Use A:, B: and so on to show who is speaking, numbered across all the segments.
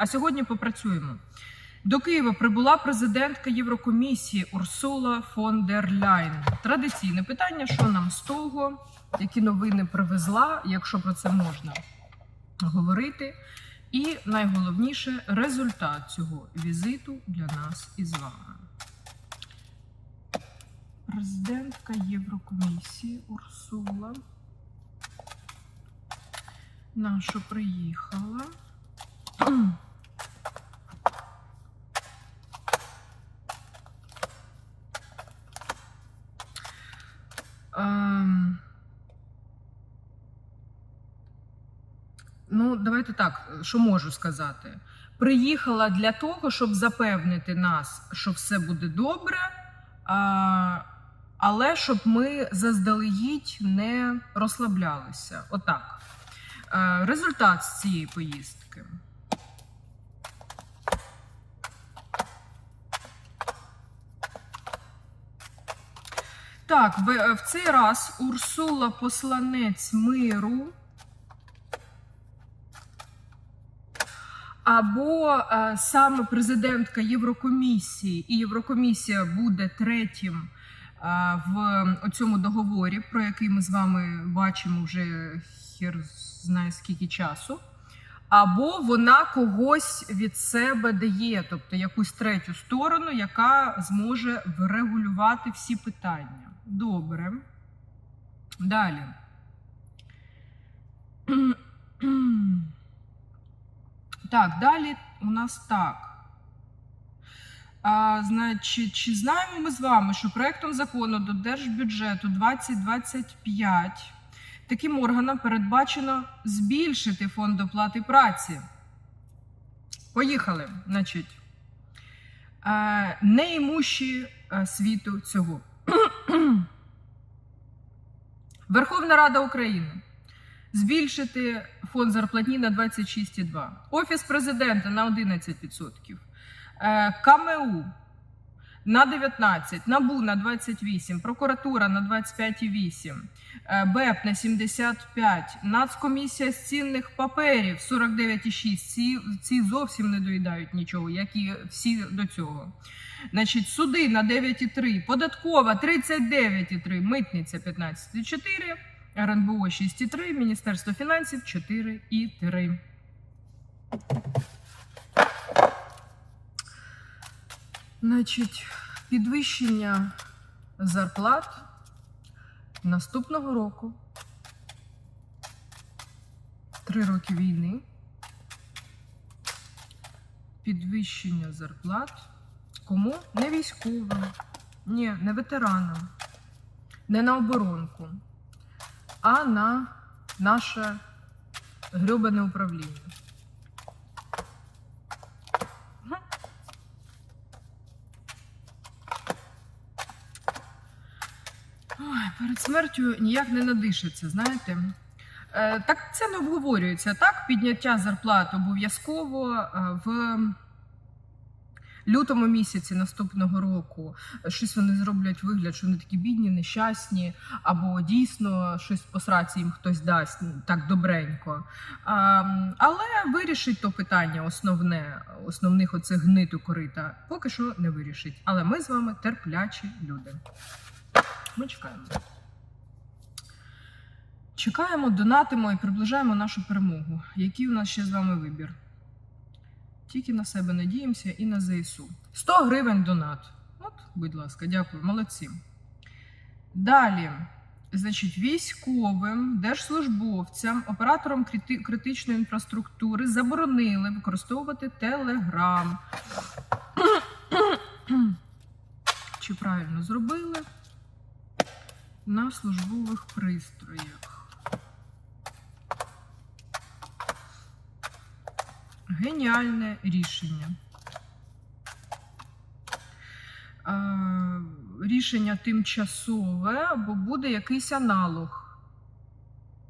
A: А сьогодні попрацюємо. До Києва прибула президентка Єврокомісії Урсула фон дер Ляйн. Традиційне питання: що нам з того, які новини привезла, якщо про це можна говорити. І найголовніше результат цього візиту для нас із вами. Президентка Єврокомісії Урсула наша приїхала. Ну, давайте так, що можу сказати. Приїхала для того, щоб запевнити нас, що все буде добре, але щоб ми заздалегідь не розслаблялися. Отак. Е, Результат з цієї поїздки. Так, в цей раз Урсула посланець миру. Або е, саме президентка Єврокомісії, і Єврокомісія буде третім е, в цьому договорі, про який ми з вами бачимо вже хер знає скільки часу. Або вона когось від себе дає, тобто якусь третю сторону, яка зможе врегулювати всі питання. Добре. Далі. Так, далі у нас так. А, значить, чи знаємо ми з вами, що проектом закону до держбюджету 2025 таким органам передбачено збільшити фонд оплати праці? Поїхали. Значить, е, неімущі е, світу цього. Верховна Рада України збільшити фонд зарплатні на 26,2, Офіс президента на 11%, е, КМУ на 19, НАБУ на 28, прокуратура на 25,8, е, БЕП на 75, Нацкомісія з цінних паперів 49,6. Ці, ці зовсім не доїдають нічого, як і всі до цього. Значить, суди на 9,3, податкова 39,3, митниця 15,4. РНБО 6,3, Міністерство фінансів 4,3. Значить, підвищення зарплат наступного року. Три роки війни. Підвищення зарплат. Кому? Не військовим, ні, не ветеранам, не на оборонку а на наше грьобане управління. Перед смертю ніяк не надишиться, знаєте. Е, так це не обговорюється. Так, підняття зарплат обов'язково е, в лютому місяці наступного року щось вони зроблять вигляд, що вони такі бідні, нещасні, або дійсно щось по сраці їм хтось дасть так добренько. А, але вирішить то питання основне, основних оцих гниту корита, поки що не вирішить. Але ми з вами терплячі люди. Ми чекаємо. Чекаємо, донатимо і приближаємо нашу перемогу. Який у нас ще з вами вибір? Тільки на себе надіємося і на ЗСУ. 100 гривень донат. От, будь ласка, дякую, молодці. Далі, значить, військовим, держслужбовцям, операторам крити- критичної інфраструктури заборонили використовувати Телеграм. Чи правильно зробили? На службових пристроях. Геніальне рішення. Рішення тимчасове, бо буде якийсь аналог.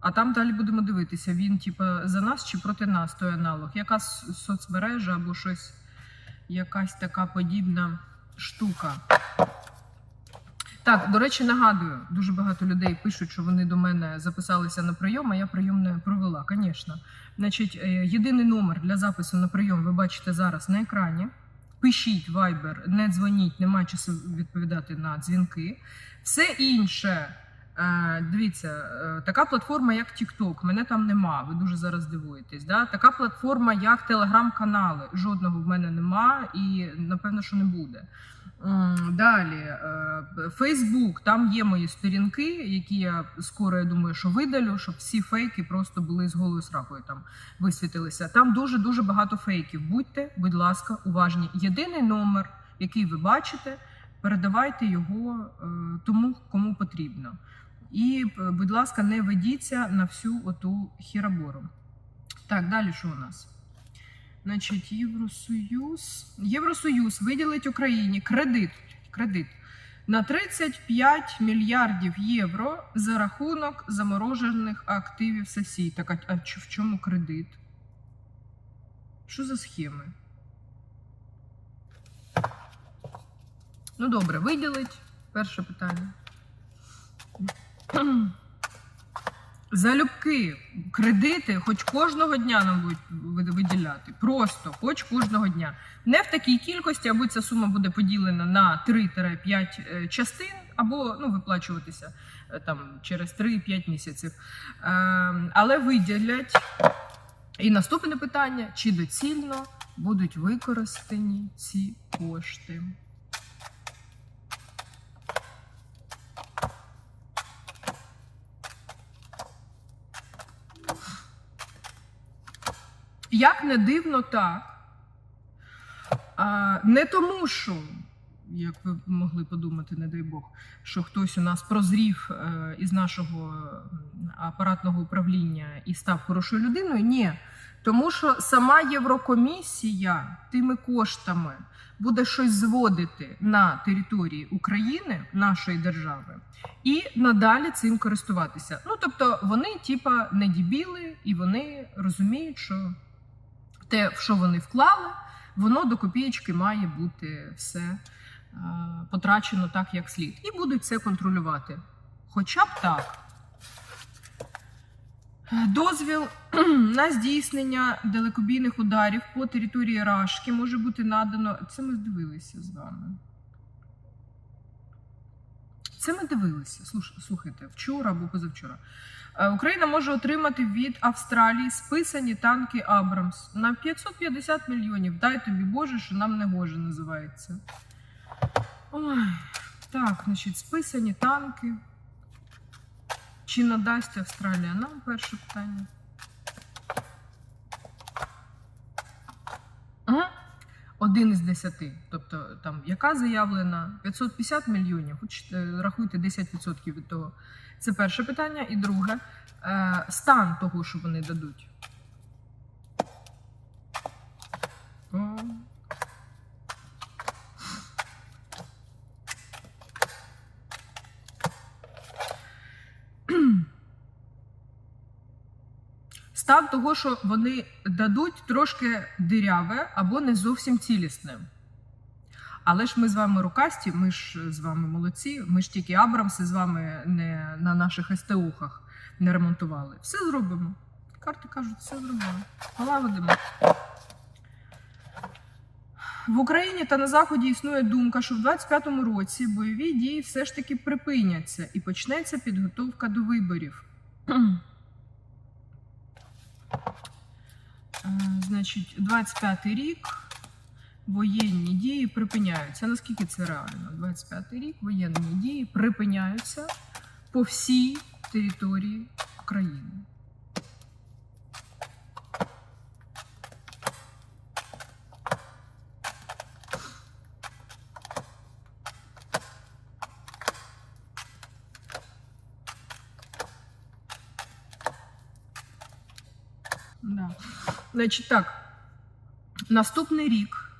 A: А там далі будемо дивитися, він, типа, за нас чи проти нас той аналог. Яка соцмережа або щось, якась така подібна штука. Так, до речі, нагадую, дуже багато людей пишуть, що вони до мене записалися на прийом, а я прийом не провела. Звісно. Значить, е, єдиний номер для запису на прийом ви бачите зараз на екрані. Пишіть Viber, не дзвоніть, немає часу відповідати на дзвінки. Все інше. е, Дивіться, е, така платформа, як TikTok, мене там нема. Ви дуже зараз дивуєтесь. Да? Така платформа, як телеграм-канали. Жодного в мене нема і напевно, що не буде. Далі, Фейсбук, там є мої сторінки, які я скоро я думаю, що видалю, щоб всі фейки просто були з голою сракою там висвітилися. Там дуже дуже багато фейків. Будьте, будь ласка, уважні. Єдиний номер, який ви бачите, передавайте його е, тому, кому потрібно. І, е, будь ласка, не ведіться на всю оту хірабору. Так, далі що у нас? Значить, Євросоюз. Євросоюз виділить Україні кредит, кредит на 35 мільярдів євро за рахунок заморожених активів ССІ. Так, а, а в чому кредит? Що за схеми? Ну, добре, виділить. Перше питання. Залюбки кредити, хоч кожного дня нам будуть виділяти. Просто, хоч кожного дня. Не в такій кількості, або ця сума буде поділена на 3-5 е, частин, або ну, виплачуватися е, там через 3-5 місяців. Е, але виділять. І наступне питання: чи доцільно будуть використані ці кошти? Як не дивно, так. А, не тому, що, як ви могли подумати, не дай Бог, що хтось у нас прозрів е, із нашого апаратного управління і став хорошою людиною. Ні. Тому що сама Єврокомісія тими коштами буде щось зводити на території України, нашої держави, і надалі цим користуватися. Ну тобто вони, типа, не дібіли, і вони розуміють, що те, в що вони вклали, воно до копієчки має бути все е, потрачено так, як слід. І будуть це контролювати. Хоча б так. Дозвіл на здійснення далекобійних ударів по території Рашки може бути надано. Це ми дивилися з вами. Це ми дивилися. Слухайте, вчора або позавчора. Е, Україна може отримати від Австралії списані танки Абрамс на 550 мільйонів. Дай тобі Боже, що нам не гоже називається. Ой, так, значить, списані танки. Чи надасть Австралія нам перше питання? Один із десяти. Тобто, там, яка заявлена 550 мільйонів, хоч е, рахуйте 10% від того. Це перше питання. І друге, е, стан того, що вони дадуть. Стан того, що вони дадуть трошки диряве або не зовсім цілісне. Але ж ми з вами рукасті, ми ж з вами молодці, ми ж тільки Абрамси з вами не на наших СТУхах не ремонтували. Все зробимо. Карти кажуть, все зробимо. Полагодимо. В Україні та на Заході існує думка, що в 25-му році бойові дії все ж таки припиняться і почнеться підготовка до виборів. Е, Значить, 25-й рік воєнні дії припиняються. Наскільки це реально? 25-й рік воєнні дії припиняються по всій території України. Значить так, наступний рік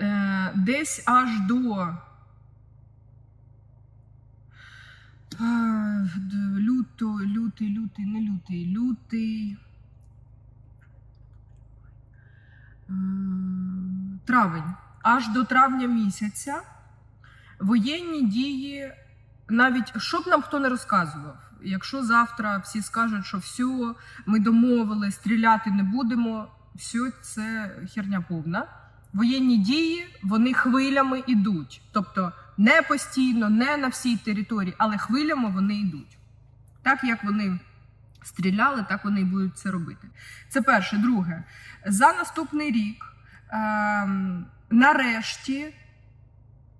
A: е, десь аж до е, люто, лютий, лютий, не лютий, лютий. Травень. Аж до травня місяця воєнні дії, навіть що б нам хто не розказував, якщо завтра всі скажуть, що все, ми домовили, стріляти не будемо, все це херня повна. Воєнні дії вони хвилями йдуть. Тобто не постійно, не на всій території, але хвилями вони йдуть. Так як вони стріляли, так вони і будуть це робити. Це перше. Друге, за наступний рік ем, нарешті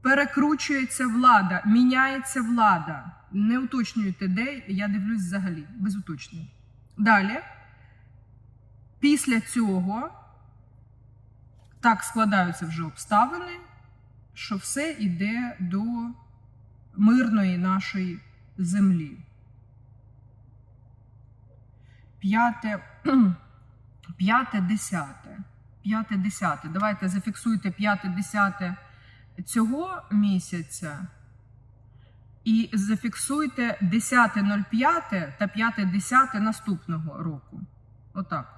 A: перекручується влада, міняється влада. Не уточнюйте, де я дивлюсь взагалі, без уточнень. Далі, після цього так складаються вже обставини, що все йде до мирної нашої землі. П'яте, п'яте, десяте. П'яте, десяте. Давайте зафіксуйте п'яте, десяте цього місяця. І зафіксуйте 10.05 та 5.10 наступного року. Отак.